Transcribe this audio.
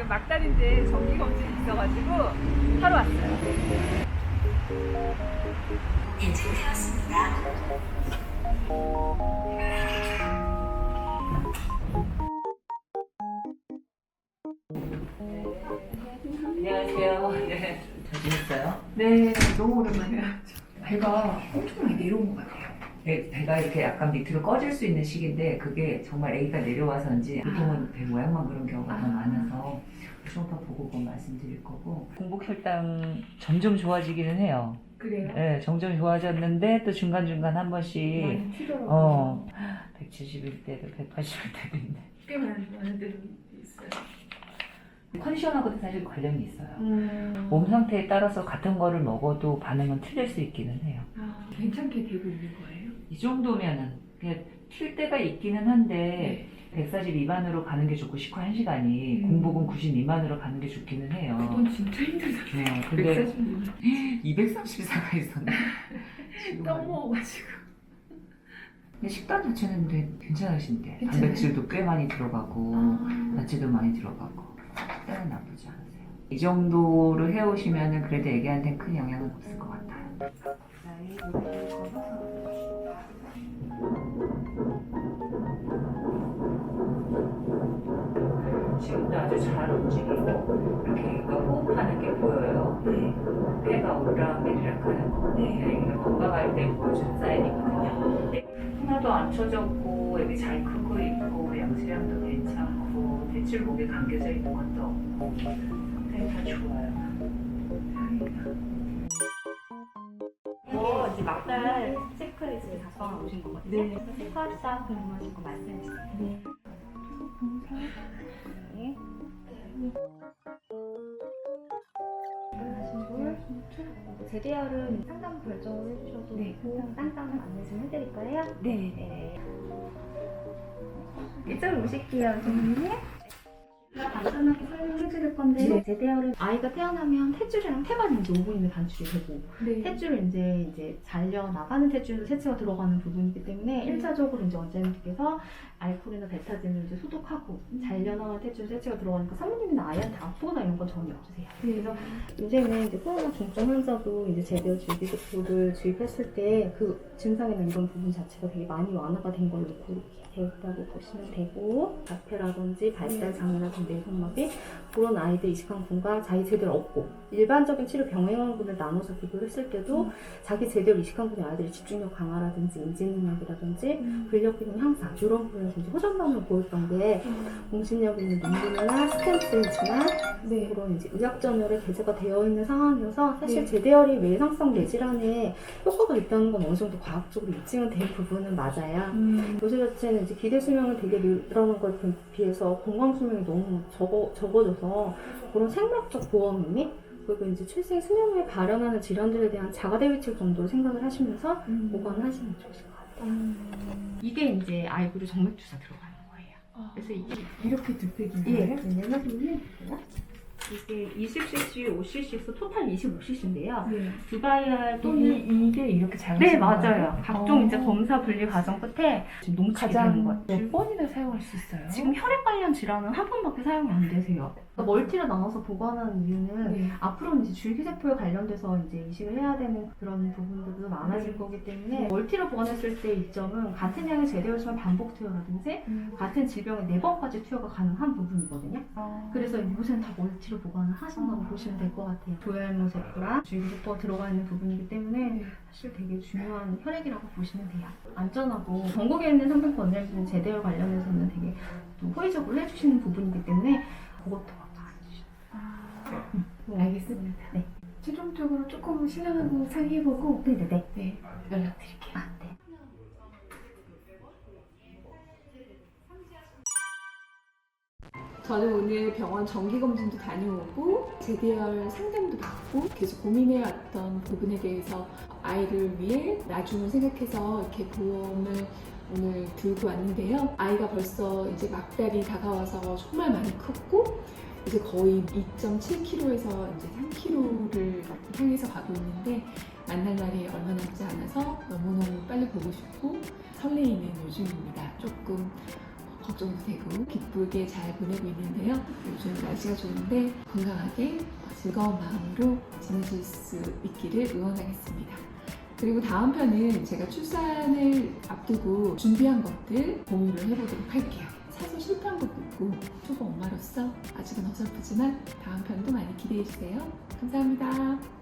지금 막달인데 정기 검진이 있어가지고 하러 왔어요. 안녕하세요. 네. 잘 지냈어요? 네, 너무 오랜만이에요. 배가 엄청 많이 내려온 것 같아요. 배, 배가 이렇게 약간 밑으로 꺼질 수 있는 시기인데 그게 정말 아기가 내려와서인지 보통은 배 모양만 그런 경우가 더 아. 많아서 초음파 보고 그 말씀드릴 거고 공복 혈당 점점 좋아지기는 해요. 그래요? 네, 점점 좋아졌는데 또 중간 중간 한 번씩 많이 튀더라고요. 어 170일 때도 180일 때도 있네. 꽤 많이 많은 데도 있어요. 컨디션하고도 사실 관련이 있어요. 음. 몸 상태에 따라서 같은 거를 먹어도 반응은 틀릴 수 있기는 해요. 아, 괜찮게 되고 있는 거예요? 이 정도면은 그냥 튈 때가 있기는 한데 140 미만으로 가는 게 좋고 식후 1시간이 음. 공복은 90 미만으로 가는 게 좋기는 해요. 그건 진짜 힘들다. 네, 근데 140분 234가 있었네. 지금 떡 먹어가지고. 근데 식단 자체는 근데 괜찮으신데 괜찮아요? 단백질도 꽤 많이 들어가고 아, 야채도 많이 들어가고 식단은 나쁘지 않으세요. 이 정도로 해오시면은 그래도 애기한테는 큰 영향은 없을 것 같아요. 지금도 아주 잘 움직이고 이렇게 애기가 호흡하는 게 보여요. 네. 배가 오르락내리락 하는 거. 네. 애기가 건강할 때 보여주는 사인이거든요. 네. 하나도 안 처졌고 애기 잘 크고 있고 양수량도 괜찮고 대출 목에 감겨져 있는 것도 없고 상태 다 좋아요. 이제 막달 체크리스트 작성하고 오신 거거든요. 네. 그래서 체크합시다 궁금하신 거 말씀해 주세요. 네. 네. 제대열은 상담 결정을 해주셔도 네. 되고 딴딴한 안내 좀 해드릴 거예요. 네. 네. 이쪽으로 오실게요, 선생님. 제가 간단하게 설명해 드릴 건데 네. 제대열은 아이가 태어나면 탯줄이랑 태반이 이제 오분이면 단출이 되고 네. 탯줄을 이제 이제 잘려 나가는 탯줄로 세체가 들어가는 부분이기 때문에 음. 1차적으로 이제 원장님께서 알코올이나 베타진을 이제 소독하고 잘려 나가는 탯줄 세체가 들어가니까 사모님이나 아이한테 아프거나 이런 건 전혀 없으세요. 그래서 요새는 이제 코로나 중증 환자도 이제 제대로 줄기세포를 주입했을 때 그 증상이나 이런 부분 자체가 되게 많이 완화가 된 걸로 그렇게 되어 있다고 보시면 되고 자폐라든지 발달 장애라 든지 내성마비 그런 아이들 이식항분과 자기 제대로 없고 일반적인 치료 병행항분을 나눠서 비교했을 때도 음. 자기 제대로 이식항분의 아이들이 집중력 강화라든지 인지 능력이라든지 근력 기능 향상 이런 부분에서 호전반응을 보였던 게 공신력 있는 논문이나 스탠스지만 네. 그런 이제 의학저널에 게재가 되어 있는 상황이어서 사실 네. 제대열이 외상성 뇌질환에 효과가 있다는 건 어느 정도 과학적으로 입증은 된 부분은 맞아요. 음. 요새 자체는 이제 기대 수명을 되게 늘어나는 것에 비해서 건강 수명이 너무 적어, 적어져서 그런 생물학적 보험 의미 그리고 이제 출생 수명 후에 발현하는 질환들에 대한 자가 대비책 정도로 생각을 하시면서 음. 보관하시면 좋으실 것 같아요. 음. 이게 이제 아이브리 정맥 주사 들어가는 거예요. 아, 그래서 이게 이렇게 득백인 예, 거예요? 왜냐면 이게 20cc, 5cc에서 토탈 25cc인데요. 네. 두바이알 또는 또는 이게 이렇게 잘 네 맞아요. 각종 어. 이제 검사 분리 과정 끝에 지금 농치게 되는 가장 거예요. 몇 번이나 사용할 수 있어요? 지금 혈액 관련 질환은 한 번밖에 사용이 안 되세요. 그러니까 멀티로 나눠서 보관하는 이유는 네. 앞으로는 이제 줄기세포에 관련돼서 이제 이식을 해야 되는 그런 부분들도 많아질 네. 거기 때문에 멀티로 보관했을 때 이점은 같은 양의 제대로지만 반복 투여라든지 음. 같은 질병에 네 번까지 투여가 가능한 부분이거든요. 아. 그래서 요새는 다 멀티로 보관을 하신다고 아. 보시면 될 것 같아요. 조혈모 세포랑 줄기세포가 들어가 있는 부분이기 때문에 네. 사실 되게 중요한 혈액이라고 보시면 돼요. 안전하고 전국에 있는 상품권 원장님들은 제대로 관련해서는 되게 또 호의적으로 해주시는 부분이기 때문에 그것도 아. 돼요. 알겠습니다. 네. 최종적으로 조금 신랑하고 상의해보고 네네네. 네 연락드릴게요. 아, 네. 저는 오늘 병원 정기검진도 다녀오고 제대열 상담도 받고 계속 고민해왔던 부분에 대해서 아이를 위해 나중을 생각해서 이렇게 보험을 오늘 들고 왔는데요. 아이가 벌써 이제 막달이 다가와서 정말 많이 컸고 이제 거의 2.7kg에서 이제 3kg를 향해서 가고 있는데 만날 날이 얼마 남지 않아서 너무너무 빨리 보고 싶고 설레이는 요즘입니다. 조금 걱정도 되고 기쁘게 잘 보내고 있는데요. 요즘 날씨가 좋은데 건강하게 즐거운 마음으로 지내실 수 있기를 응원하겠습니다. 그리고 다음 편은 제가 출산을 앞두고 준비한 것들 공유를 해보도록 할게요. 사서 실 있고 초보 엄마로서 아직은 어설프지만 다음 편도 많이 기대해 주세요. 감사합니다.